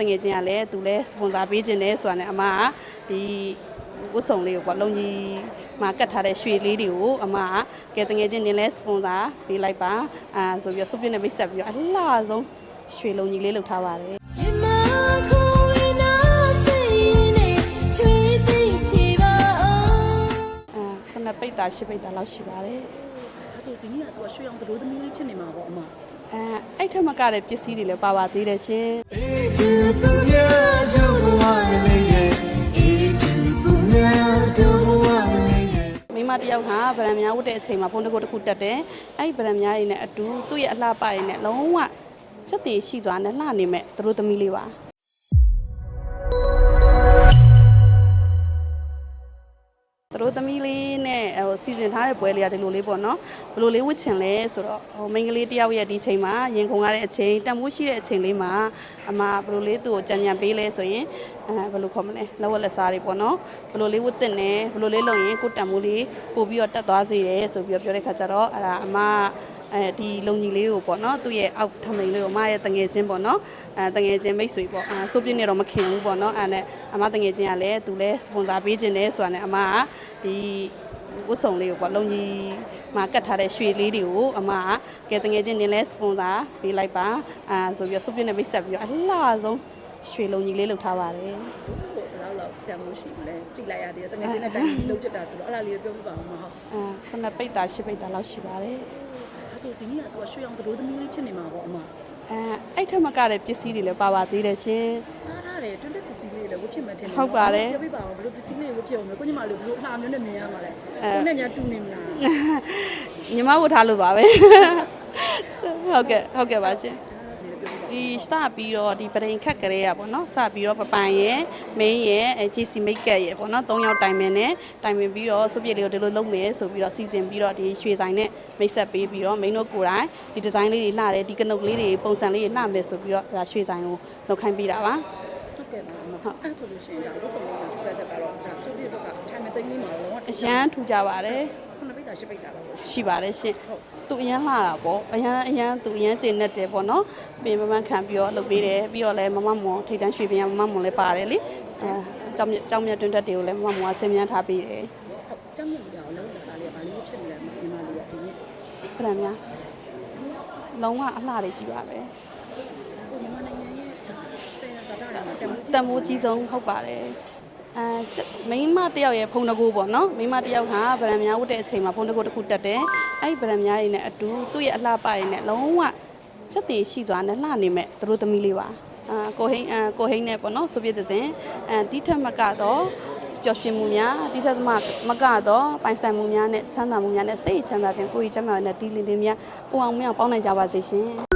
တငယ်ချင်းကလည်းသူလည်းစပွန်ဆာပေးခြင်းတယ်ဆိုတာနဲ့အမကဒီဝတ်စုံလေးကိုပေါ့လုံကြီးမှာကတ်ထားတဲ့ရွှေလေးတွေကိုအမကကဲတငယ်ချင်းနေလဲစပွန်ဆာပေးလိုက်ပါအာဆိုပြီးတော့စုပ်ပြနဲ့မိတ်ဆက်ပြီးတော့အလှဆုံးရွှေလုံကြီးလေးလုပ်ထားပါတယ်ရှင်မကိုဝိနာစိတ်နဲ့ချွေးသိဖြေပါအောင်အာခုနပိတ်တာရှစ်ပိတ်တာလောက်ရှိပါတယ်အဲ့ဆိုဒီနေ့ကသူကရွှေအောင်သလိုသမီးလေးဖြစ်နေမှာပေါ့အမ အဲအဲ့ထက်မကတဲ့ပစ္စည်းတွေလည်းပါပါသေးတယ်ရှင်ဒီပူညာတို့ဘဝလေးရဲ့ဒီပူညာတို့ဘဝလေးရဲ့မိန်းမတစ်ယောက်ဟာဗရန်များဝတ်တဲ့အချိန်မှာဖုန်းတစ်ခုတစ်ခုတက်တယ်အဲ့ဒီဗရန်များရည်နဲ့အတူသူ့ရဲ့အလှပရည်နဲ့လုံးဝချက်တည်ရှိစွာနဲ့လှနေမဲ့သူတို့သမီးလေးပါ သူတို့သမီးလေးနဲ့ဟိုစီစဉ်ထားတဲ့ပွဲလေးကဒီလိုလေးပေါ့နော်ဘယ်လိုလေးဝတ်ချင်လဲဆိုတော့ဟိုမိန်းကလေးတစ်ယောက်ရဲ့ဒီချိန်မှာရင်ခုန်ရတဲ့အချိန်တန်ဖိုးရှိတဲ့အချိန်လေးမှာအမဘယ်လိုလေးသူ့ကိုကြံကြံပေးလဲဆိုရင် အဲဘယ်လိုခေါ်မလဲလက်ဝက်လက်စားတွေပေါ့နော်ဘယ်လိုလေးဝတ်တင်နေဘယ်လိုလေးလုပ်ရင်ကိုယ်တန်ဖိုးလေးပို့ပြီးတော့တက်သွားစေတယ်ဆိုပြီးတော့ပြောတဲ့ခါကျတော့အဲ့ဒါအမအဲဒီလုံကြီးလေးကိုပေါ့နော်သူ့ရဲ့အောက်ထမိန်လေးကိုအမရဲ့တငယ်ချင်းပေါ့နော်အဲတငယ်ချင်းမိတ်ဆွေပေါ့အဲဆိုပြင်းနေတော့မခင်ဘူးပေါ့နော်အဲနဲ့အမတငယ်ချင်းကလည်းသူလည်းစပွန်ဆာပေးခြင်းတယ်ဆိုတာနဲ့အမကဒီဝတ်စုံလေးကိုပေါ့လုံကြီးမှာကတ်ထားတဲ့ရွှေလေးတွေကိုအမကကဲတငယ်ချင်းနေလဲစပွန်ဆာပေးလိုက်ပါအာဆိုပြီးတော့ဆိုပြင်းနေမိတ်ဆက်ပြီးတော့အလှဆုံး ရွှေလုံကြီးလေးလုပ်ထားပါတယ်ဟိုဘယ်လောက်လောက်တန်မိုးရှိမလဲတိလိုက်ရသေးတယ်တကယ်ချင်းနဲ့တိုင်းလုံးချစ်တာဆိုတော့အဲ့ဒါလေးပြောပြပါဦးမဟုတ်အာခုနပိတ်တာရှစ်ပိတ်တာလောက်ရှိပါတယ်အဲ့ဆိုဒီနေ့ကသူကရွှေအောင်သလိုသမီးလေးဖြစ်နေမှာပေါ့အမအဲအဲ့ထက်မကတဲ့ပစ္စည်းတွေလည်းပါပါသေးတယ်ရှင်စားထားတယ်တွန်းတက်ပစ္စည်းလေးလည်းဝတ်ဖြစ်မှထင်တယ်ဟုတ်ပါတယ်ပြောပြပါဦးဘယ်လိုပစ္စည်းလေးဝတ်ဖြစ်အောင်လဲကိုညီမလေးဘယ်လိုအလှမျိုးနဲ့မြင်ရမှာလဲအဲကိုနဲ့များတူနေမလားညီမဝတ်ထားလို့ပါပဲဟုတ်ကဲ့ဟုတ်ကဲ့ပါရှင် ဒီစပြီးတော့ဒီပရိန်ခတ်ကလေးရပေါ့နော်စပြီးတော့ပပန်ရယ်မင်းရယ်အဲ GC makeup ရယ်ပေါ့နော်၃ယောက်တိုင်ပင်နဲ့တိုင်ပင်ပြီးတော့စုပ်ပြည့်လေးကိုဒီလိုလုပ်မယ်ဆိုပြီးတော့စီစဉ်ပြီးတော့ဒီရွှေဆိုင်နဲ့မိတ်ဆက်ပေးပြီးတော့မင်းတို့ကိုယ်တိုင်ဒီဒီဇိုင်းလေးတွေလှတယ်ဒီကနုတ်ကလေးတွေပုံစံလေးတွေလှမယ်ဆိုပြီးတော့ဒါရွှေဆိုင်ကိုလုပ်ခိုင်းပေးတာပါဟုတ်ကဲ့ပါအမဟုတ်အဲ့ဆိုလို့ရှိရင်ဒါဝတ်စုံလေးကထူးခြားချက်ကတော့ဒါချိုးပြတော့ကထိုင်မသိမ်းလေးမှာတော့အရန်ထူကြပါတယ်ခုနပိ တ်တာရှစ်ပိတ်တာတော့ရှိပါတယ်ရှင်သူအရန်လှတာပေါ့အရန်အရန်သူအရန်ကျင်နေတယ်ပေါ့နော်ပြင်ပပန်းခံပြီးတော့လုပ်ပေးတယ်ပြီးတော့လည်းမမမွန်ထိတ်တန်းရွှေပြင်မမမွန်လည်းပါတယ်လေအဲကြောင်မြကြောင်မြတွန်းတက်တွေကိုလည်းမမမွန်ကဆင်မြန်းထားပေးတယ်ဟုတ်ကျမ်းမြင့်ပြောင်းလုံးလက်စားလေးကဘာလို့ဖြစ်နေလဲဒီမလေးကဒီနေ့ပြရများလုံးဝအလှတွေကြီးပါပဲကိုမြန်မာနိုင်ငံရဲ့တဲ့ဇာတာမှာတမိုးကြီးတန်မိုးကြီးဆုံးဟုတ်ပါတယ် အဲမိန်းမတယောက်ရဲ့ဖုန်တကူပေါ့နော်မိန်းမတယောက်ဟာဗရန်များဝတ်တဲ့အချိန်မှာဖုန်တကူတစ်ခုတက်တယ်အဲ့ဒီဗရန်များရည်နဲ့အတူသူ့ရဲ့အလှပရည်နဲ့လုံးဝချက်တည်ရှိစွာနဲ့လှနေမဲ့သူတို့သမီးလေးပါအာကိုဟိန်းအာကိုဟိန်းနဲ့ပေါ့နော်ဆိုပြတဲ့စဉ်အဲဒီထက်မကတော့ပျော်ရွှင်မှုများဒီထက်မမကတော့ပိုင်ဆိုင်မှုများနဲ့ချမ်းသာမှုများနဲ့စိတ်ချမ်းသာခြင်းကိုယ်ကြီးချမ်းသာတဲ့ဒီလင်းလေးများဟိုအောင်မင်းအောင်ပေါင်းနိုင်ကြပါစေရှင်